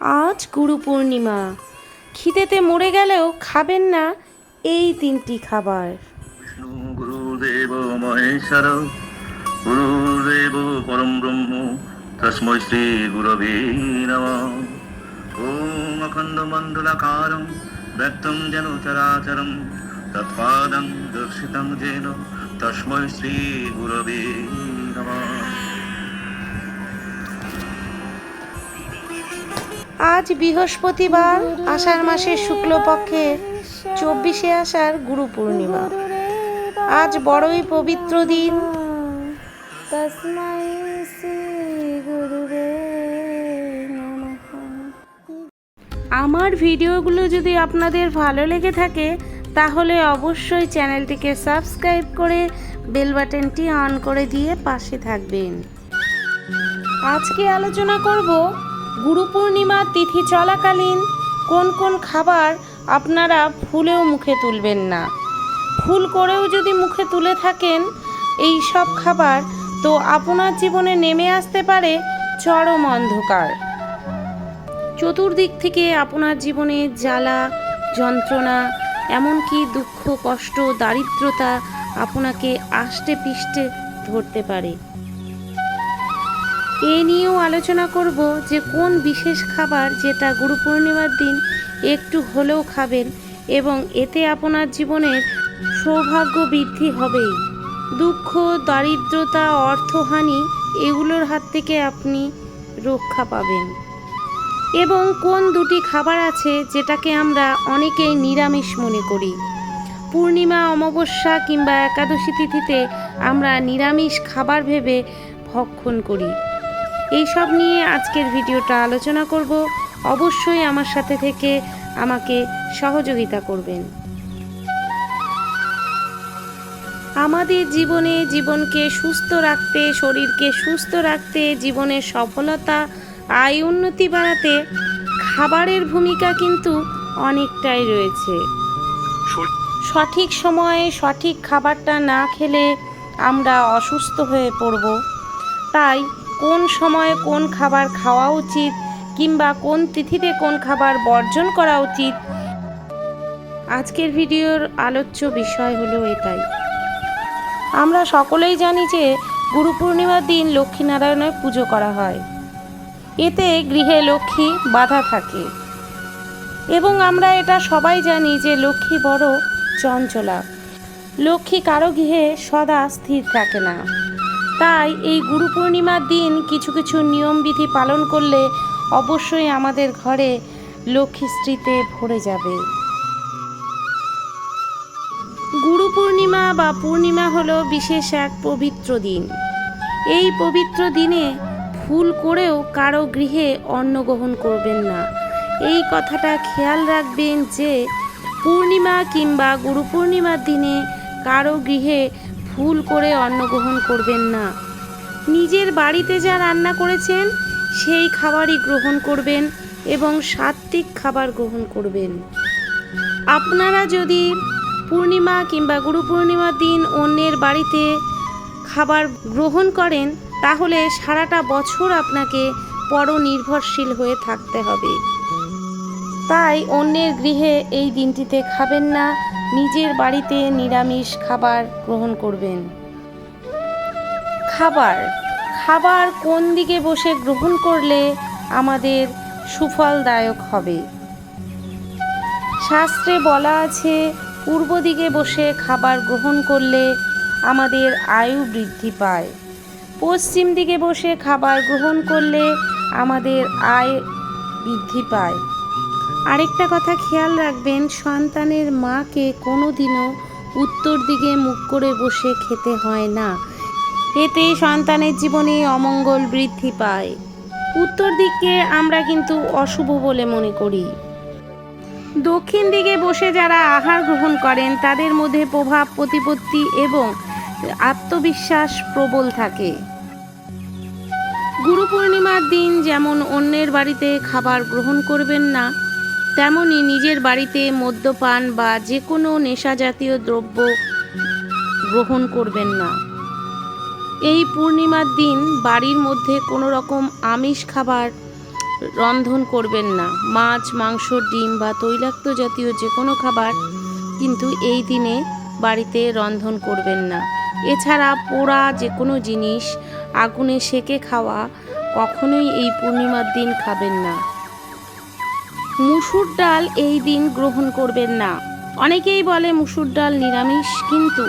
আজ গুরু পূর্ণিমা। খিদেতে মরে গেলেও খাবেন না এই তিনটি খাবার। গুরুদেব, মহেশ্বর, গুরুদেব পরম ব্রহ্ম, তস্মৈ শ্রী গুরবে নম। ওম অখণ্ড মণ্ডলাকারম ব্যক্তং যেন চরাচরম তৎপাদং দর্শিতং যেন তস্মৈ শ্রী গুরবে নমঃ। আজ বৃহস্পতিবার আষাঢ় মাসের শুক্লপক্ষের চব্বিশে আষাঢ় গুরু পূর্ণিমা। আজ বড়ই পবিত্র দিন। আমার ভিডিওগুলো যদি আপনাদের ভালো লেগে থাকে তাহলে অবশ্যই চ্যানেলটিকে সাবস্ক্রাইব করে বেল বাটনটি অন করে দিয়ে পাশে থাকবেন। আজকে আলোচনা করব গুরু পূর্ণিমার তিথি চলাকালীন কোন কোন খাবার আপনারা ফুলেও মুখে তুলবেন না। ফুল করেও যদি মুখে তুলে থাকেন, এই সব খাবার তো আপনার জীবনে নেমে আসতে পারে চরম অন্ধকার। চতুর্দিক থেকে আপনার জীবনে জ্বালা, যন্ত্রণা, এমনকি দুঃখ, কষ্ট, দারিদ্রতা আপনাকে আষ্টে পিষ্টে ধরতে পারে। এ নিয়েও আলোচনা করব যে কোন বিশেষ খাবার যেটা গুরু পূর্ণিমার দিন একটু হলেও খাবেন এবং এতে আপনার জীবনের সৌভাগ্য বৃদ্ধি হবেই। দুঃখ, দারিদ্রতা, অর্থহানি এগুলোর হাত থেকে আপনি রক্ষা পাবেন। এবং কোন দুটি খাবার আছে যেটাকে আমরা অনেকেই নিরামিষ মনে করি? পূর্ণিমা, অমাবস্যা কিংবা একাদশী তিথিতে আমরা নিরামিষ খাবার ভেবে ভক্ষণ করি। এই সব নিয়ে আজকের ভিডিওটা আলোচনা করব। অবশ্যই আমার সাথে থেকে আমাকে সহযোগিতা করবেন। আমাদের জীবনে জীবনকে সুস্থ রাখতে, শরীরকে সুস্থ রাখতে, জীবনের সফলতা, আয় উন্নতি বাড়াতে খাবারের ভূমিকা কিন্তু অনেকটাই রয়েছে। সঠিক সময়ে সঠিক খাবারটা না খেলে আমরা অসুস্থ হয়ে পড়ব। তাই কোন সময়ে কোন খাবার খাওয়া উচিত কিংবা কোন তিথিতে কোন খাবার বর্জন করা উচিত? আজকের ভিডিওর আলোচ্য বিষয় হলো এটাই। আমরা সকলেই জানি যে গুরু পূর্ণিমার দিন লক্ষ্মীনারায়ণের পুজো করা হয়। এতে গৃহে লক্ষ্মী বাধা থাকে। এবং আমরা এটা সবাই জানি যে লক্ষ্মী বড় চঞ্চলা। লক্ষ্মী কারও গৃহে সদা স্থির থাকে না। তাই এই গুরু পূর্ণিমার দিন কিছু কিছু নিয়মবিধি পালন করলে অবশ্যই আমাদের ঘরে লক্ষ্মীশ্রীতে ভরে যাবে। গুরু পূর্ণিমা বা পূর্ণিমা হলো বিশেষ এক পবিত্র দিন। এই পবিত্র দিনে ভুল করেও কারও গৃহে অন্ন গ্রহণ করবেন না। এই কথাটা খেয়াল রাখবেন যে পূর্ণিমা কিংবা গুরু পূর্ণিমার দিনে কারও গৃহে ভুল করে অন্ন গ্রহণ করবেন না। নিজের বাড়িতে যা রান্না করেছেন, সেই খাবারই গ্রহণ করবেন এবং সাত্ত্বিক খাবার গ্রহণ করবেন। আপনারা যদি পূর্ণিমা কিংবা গুরু পূর্ণিমার দিন অন্যের বাড়িতে খাবার গ্রহণ করেন, তাহলে সারাটা বছর আপনাকে পরনির্ভরশীল হয়ে থাকতে হবে। তাই অন্যের গৃহে এই দিনটিতে খাবেন না। নিজের বাড়িতে নিরামিষ খাবার গ্রহণ করবেন। খাবার খাবার কোন দিকে বসে গ্রহণ করলে আমাদের সুফলদায়ক হবে? শাস্ত্রে বলা আছে, পূর্ব দিকে বসে খাবার গ্রহণ করলে আমাদের আয়ু বৃদ্ধি পায়। পশ্চিম দিকে বসে খাবার গ্রহণ করলে আমাদের আয় বৃদ্ধি পায়। আরেকটা কথা খেয়াল রাখবেন, সন্তানের মাকে কোনোদিনও উত্তর দিকে মুখ করে বসে খেতে হয় না। এতে সন্তানের জীবনে অমঙ্গল বৃদ্ধি পায়। উত্তর দিককে আমরা কিন্তু অশুভ বলে মনে করি। দক্ষিণ দিকে বসে যারা আহার গ্রহণ করেন, তাদের মধ্যে প্রভাব, প্রতিপত্তি এবং আত্মবিশ্বাস প্রবল থাকে। গুরু পূর্ণিমার দিন যেমন অন্যের বাড়িতে খাবার গ্রহণ করবেন না তেমনি নিজের বাড়িতে মদ্যপান বা যে কোনো নেশাজাতীয় দ্রব্য গ্রহণ করবেন না। এই পূর্ণিমার দিন বাড়ির মধ্যে কোনো রকম আমিষ খাবার রন্ধন করবেন না। মাছ, মাংস, ডিম বা তৈলাক্ত জাতীয় যে কোনো খাবার কিন্তু এই দিনে বাড়িতে রন্ধন করবেন না। এছাড়া পোড়া যে কোনো জিনিস আগুনে সেকে খাওয়া কখনোই এই পূর্ণিমার দিন খাবেন না। মুসুর ডাল এই দিন গ্রহণ করবেন না। অনেকেই বলে মুসুর ডাল নিরামিষ, কিন্তু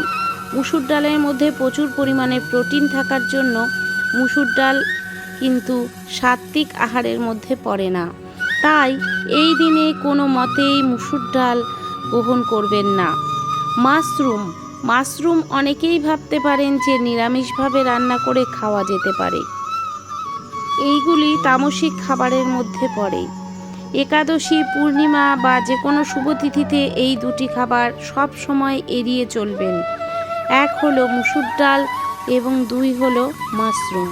মুসুর ডালের মধ্যে প্রচুর পরিমাণে প্রোটিন থাকার জন্য মুসুর ডাল কিন্তু সাত্ত্বিক আহারের মধ্যে পড়ে না। তাই এই দিনে কোনো মতেই মুসুর ডাল গ্রহণ করবেন না। মাশরুম মাশরুম অনেকেই ভাবতে পারেন যে নিরামিষভাবে রান্না করে খাওয়া যেতে পারে। এইগুলি তামসিক খাবারের মধ্যে পড়ে। একাদশী, পূর্ণিমা বা যে কোনো শুভতিথিতে এই দুটি খাবার সব সময় এড়িয়ে চলবেন। এক হলো মুসুর ডাল এবং দুই হলো মাশরুম।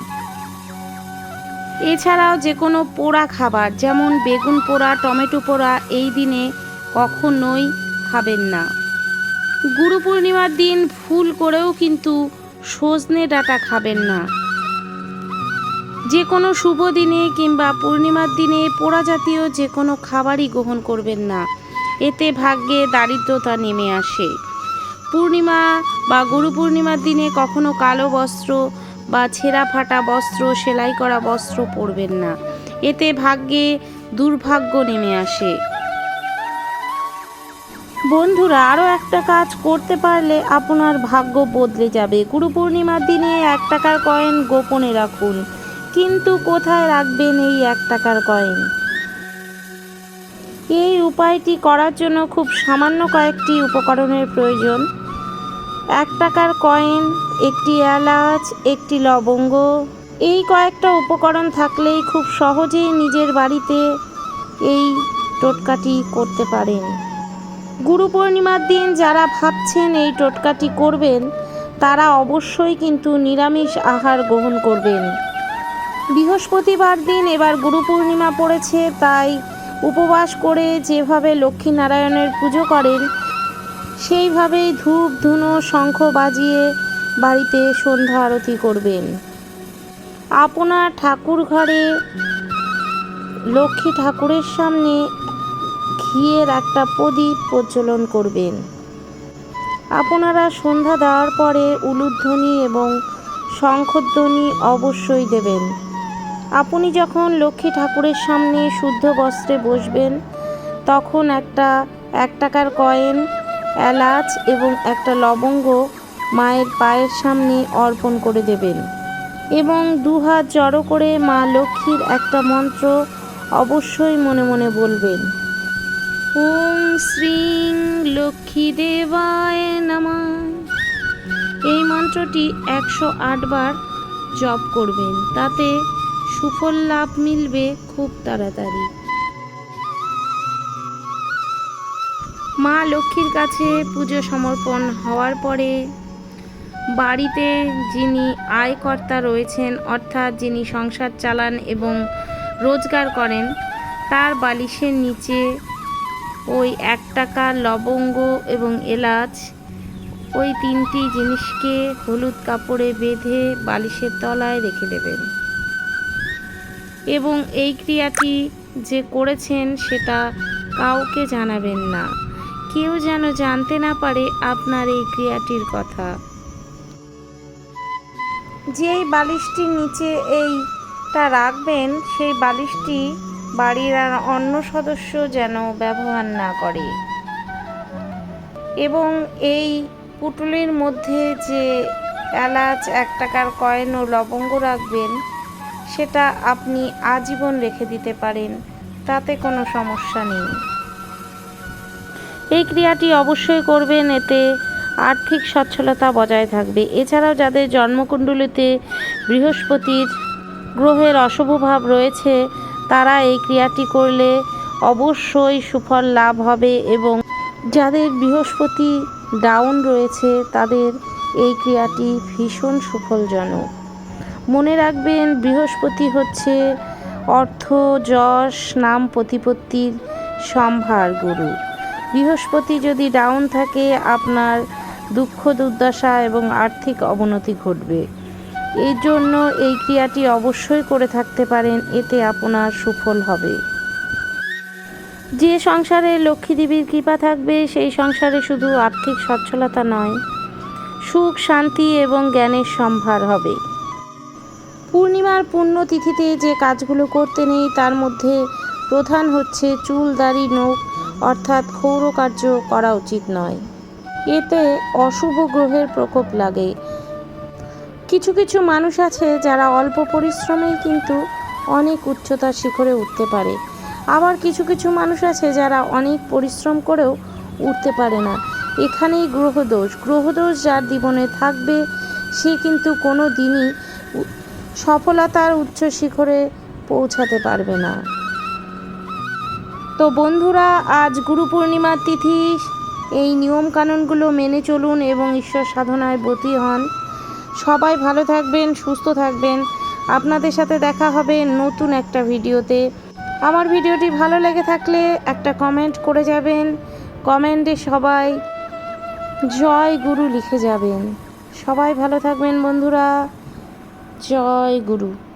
এছাড়াও যে কোনো পোড়া খাবার, যেমন বেগুন পোড়া, টমেটো পোড়া, এই দিনে কখনোই খাবেন না। গুরু পূর্ণিমার দিন ফুল করেও কিন্তু সজনে ডাটা খাবেন না। যে কোনো শুভ দিনে কিংবা পূর্ণিমার দিনে পোড়া জাতীয় যে কোনো খাবারই গ্রহণ করবেন না। এতে ভাগ্যে দারিদ্রতা নেমে আসে। পূর্ণিমা বা গুরু পূর্ণিমার দিনে কখনো কালো বস্ত্র বা ছেঁড়া ফাটা বস্ত্র, সেলাই করা বস্ত্র পরবেন না। এতে ভাগ্যে দুর্ভাগ্য নেমে আসে। বন্ধুরা আরও একটা কাজ করতে পারলে আপনার ভাগ্য বদলে যাবে। গুরু পূর্ণিমার দিনে এক টাকার কয়েন গোপনে রাখুন। কিন্তু কোথায় রাখবেন এই এক টাকার কয়েন এই উপায়টি করার জন্য খুব সামান্য কয়েকটি উপকরণের প্রয়োজন। এক টাকার কয়েন একটি এলাচ, একটি লবঙ্গ, এই কয়েকটা উপকরণ থাকলেই খুব সহজেই নিজের বাড়িতে এই টোটকাটি করতে পারেন। গুরু পূর্ণিমার দিন যারা ভাবছেন এই টোটকাটি করবেন, তারা অবশ্যই কিন্তু নিরামিষ আহার গ্রহণ করবেন। বৃহস্পতিবার দিন এবার গুরু পূর্ণিমা পড়েছে, তাই উপবাস করে যেভাবে লক্ষ্মীনারায়ণের পুজো করেন, সেইভাবেই ধূপ, ধুনো, শঙ্খ বাজিয়ে বাড়িতে সন্ধ্যা আরতি করবেন। আপনার ঠাকুর ঘরে লক্ষ্মী ঠাকুরের সামনে ঘিয়ের একটা প্রদীপ প্রজ্বলন করবেন। আপনারা সন্ধ্যা দেওয়ার পরে উলুধ্বনি এবং শঙ্খধ্বনি অবশ্যই দেবেন। আপনি যখন লক্ষ্মী ঠাকুরের সামনে শুদ্ধ বস্ত্রে বসবেন, তখন একটা এক টাকার কয়েন, এলাচ এবং একটা লবঙ্গ মায়ের পায়ের সামনে অর্পণ করে দেবেন এবং দু হাত জড়ো করে মা লক্ষ্মীর একটা মন্ত্র অবশ্যই মনে মনে বলবেন। ওম শ্রীং লক্ষ্মী দেবায় নমঃ। এই মন্ত্রটি একশো বার জপ করবেন, তাতে সুফল লাভ মিলবে খুব তাড়াতাড়ি। মা লক্ষ্মীর কাছে পুজো সমর্পণ হওয়ার পরে বাড়িতে যিনি আয়কর্তা রয়েছেন, অর্থাৎ যিনি সংসার চালান এবং রোজগার করেন, তার বালিশের নিচে ওই এক টাকা লবঙ্গ এবং এলাচ, ওই তিনটি জিনিসকে হলুদ কাপড়ে বেঁধে বালিশের তলায় রেখে দেবেন। এবং এই ক্রিয়াটি যে করেছেন সেটা কাউকে জানাবেন না। কেউ যেন জানতে না পারে আপনার এই ক্রিয়াটির কথা। যেই বালিশটির নিচে এইটা রাখবেন, সেই বালিশটি বাড়ির আর অন্য সদস্য যেন ব্যবহার না করে। এবং এই পুটুলির মধ্যে যে এলাচ এক টাকার কয়েন ও লবঙ্গ রাখবেন সেটা আপনি আজীবন রেখে দিতে পারেন, তাতে কোনো সমস্যা নেই। এই ক্রিয়াটি অবশ্যই করবেন, এতে আর্থিক সচ্ছলতা বজায় থাকবে। এছাড়াও যাদের জন্মকুণ্ডলিতে বৃহস্পতির গ্রহের অশুভ ভাব রয়েছে, তারা এই ক্রিয়াটি করলে অবশ্যই সুফল লাভ হবে এবং যাদের বৃহস্পতি ডাউন রয়েছে, তাদের এই ক্রিয়াটি ভীষণ সুফলজনক। মনে রাখবেন, বৃহস্পতি হচ্ছে অর্থ, যশ, নাম প্রতিপত্তির সম্ভার গুরু। বৃহস্পতি যদি ডাউন থাকে, আপনার দুঃখ, দুর্দশা এবং আর্থিক অবনতি ঘটবে। এই জন্য এই ক্রিয়াটি অবশ্যই করে থাকতে পারেন, এতে আপনার সুফল হবে। যে সংসারে লক্ষ্মী দেবীর কৃপা থাকবে, সেই সংসারে শুধু আর্থিক সচ্ছলতা নয়, সুখ, শান্তি এবং জ্ঞানের সম্ভার হবে। পূর্ণিমার পুণ্যতিথিতে যে কাজগুলো করতে নেই, তার মধ্যে প্রধান হচ্ছে চুল দাড়ি নখ অর্থাৎ ক্ষৌর কার্য করা উচিত নয়। এতে অশুভ গ্রহের প্রকোপ লাগে। কিছু কিছু মানুষ আছে যারা অল্প পরিশ্রমেই কিন্তু অনেক উচ্চতার শিখরে উঠতে পারে। আবার কিছু কিছু মানুষ আছে যারা অনেক পরিশ্রম করেও উঠতে পারে না। এখানেই গ্রহদোষ। গ্রহদোষ যার জীবনে থাকবে, সে কিন্তু কোনো দিনই সফলতার উচ্চ শিখরে পৌঁছাতে পারবে না। তো বন্ধুরা, আজ গুরু পূর্ণিমার তিথি। এই নিয়মকানুনগুলো মেনে চলুন এবং ঈশ্বর সাধনায় ব্রতী হন। সবাই ভালো থাকবেন, সুস্থ থাকবেন। আপনাদের সাথে দেখা হবে নতুন একটা ভিডিওতে। আমার ভিডিওটি ভালো লেগে থাকলে একটা কমেন্ট করে যাবেন। কমেন্টে সবাই জয় গুরু লিখে যাবেন। সবাই ভালো থাকবেন বন্ধুরা। জয় গুরু।